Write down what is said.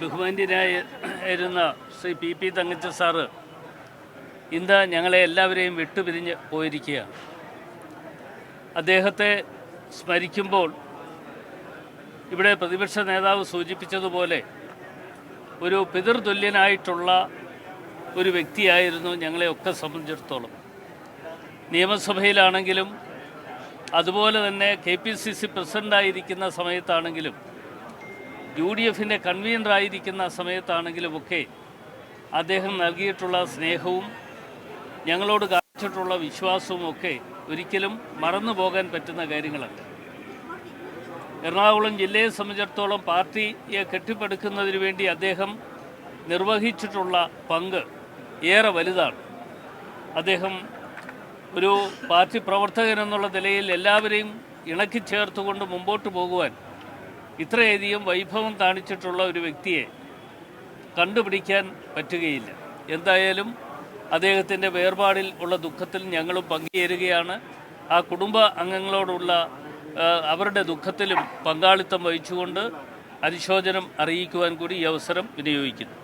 ബഹുമാന്യനായിരുന്ന Shri P P Thankachan sir ഇന്ന് ഞങ്ങളെ എല്ലാവരെയും വിട്ടുപിരിഞ്ഞ് പോയിരിക്കുകയാണ്. അദ്ദേഹത്തെ സ്മരിക്കുമ്പോൾ ഇവിടെ പ്രതിപക്ഷ നേതാവ് സൂചിപ്പിച്ചതുപോലെ ഒരു പിതൃതുല്യനായിട്ടുള്ള ഒരു വ്യക്തിയായിരുന്നു ഞങ്ങളെയൊക്കെ സംബന്ധിച്ചിടത്തോളം. നിയമസഭയിലാണെങ്കിലും അതുപോലെ തന്നെ കെ പി സി സി പ്രസിഡന്റായിരിക്കുന്ന സമയത്താണെങ്കിലും യു ഡി എഫിന്റെ കൺവീനറായിരിക്കുന്ന സമയത്താണെങ്കിലുമൊക്കെ അദ്ദേഹം നൽകിയിട്ടുള്ള സ്നേഹവും ഞങ്ങളോട് കാണിച്ചിട്ടുള്ള വിശ്വാസവും ഒക്കെ ഒരിക്കലും മറന്നു പോകാൻ പറ്റുന്ന കാര്യങ്ങളല്ല. എറണാകുളം ജില്ലയെ സംബന്ധിച്ചിടത്തോളം പാർട്ടിയെ കെട്ടിപ്പടുക്കുന്നതിന് വേണ്ടി അദ്ദേഹം നിർവഹിച്ചിട്ടുള്ള പങ്ക് ഏറെ വലുതാണ്. അദ്ദേഹം ഒരു പാർട്ടി പ്രവർത്തകൻ എന്നുള്ള നിലയിൽ എല്ലാവരെയും ഇണക്കി ചേർത്തുകൊണ്ട് മുമ്പോട്ട് പോകുവാൻ ഇത്രയധികം വൈഭവം കാണിച്ചിട്ടുള്ള ഒരു വ്യക്തിയെ കണ്ടുപിടിക്കാൻ പറ്റുകയില്ല. എന്തായാലും അദ്ദേഹത്തിന്റെ വേർപാടിൽ ഉള്ള ദുഃഖത്തിൽ ഞങ്ങളും പങ്കുചേരുകയാണ്. ആ കുടുംബ അംഗങ്ങളോടുള്ള അവരുടെ ദുഃഖത്തിലും പങ്കാളിത്തം വഹിച്ചുകൊണ്ട് അനുശോചനം അറിയിക്കുവാൻ കൂടി ഈ അവസരം വിനിയോഗിക്കുന്നു.